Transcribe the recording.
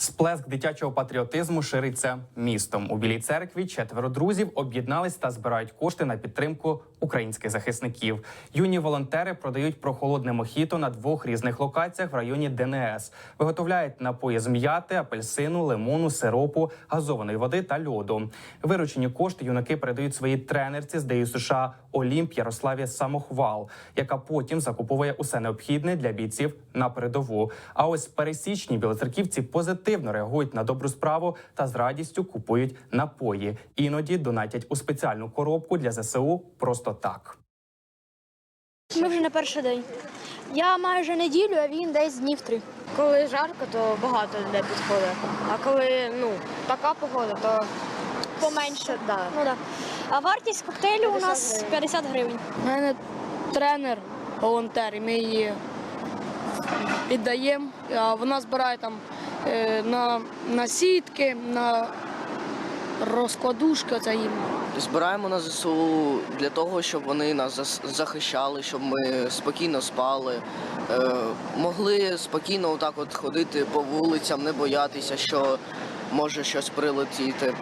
Сплеск дитячого патріотизму шириться містом. У Білій церкві четверо друзів об'єднались та збирають кошти на підтримку українських захисників. Юні волонтери продають прохолодне мохіто на двох різних локаціях в районі ДНС. Виготовляють напої з м'яти, апельсину, лимону, сиропу, газованої води та льоду. Виручені кошти юнаки передають своїй тренерці з ДЮ США Олімп Ярославі Самохвал, яка потім закуповує усе необхідне для бійців на передову. А ось пересічні білоцерківці позитивно реагують на добру справу та з радістю купують напої. Іноді донатять у спеціальну коробку для ЗСУ просто так. Ми вже на перший день. Я майже неділю, а він десь днів три. Коли жарко, то багато людей підходить. А коли ну, така погода, то Поменше. да. Ну да. А вартість коктейлю у нас гривень. 50 гривень. У мене тренер, волонтер, і ми її віддаємо. Вона збирає там на, на сітки, на розкладушки. Їм. Збираємо на ЗСУ для того, щоб вони нас захищали, щоб ми спокійно спали, е, могли спокійно отак от ходити по вулицям, не боятися, що може щось прилетіти.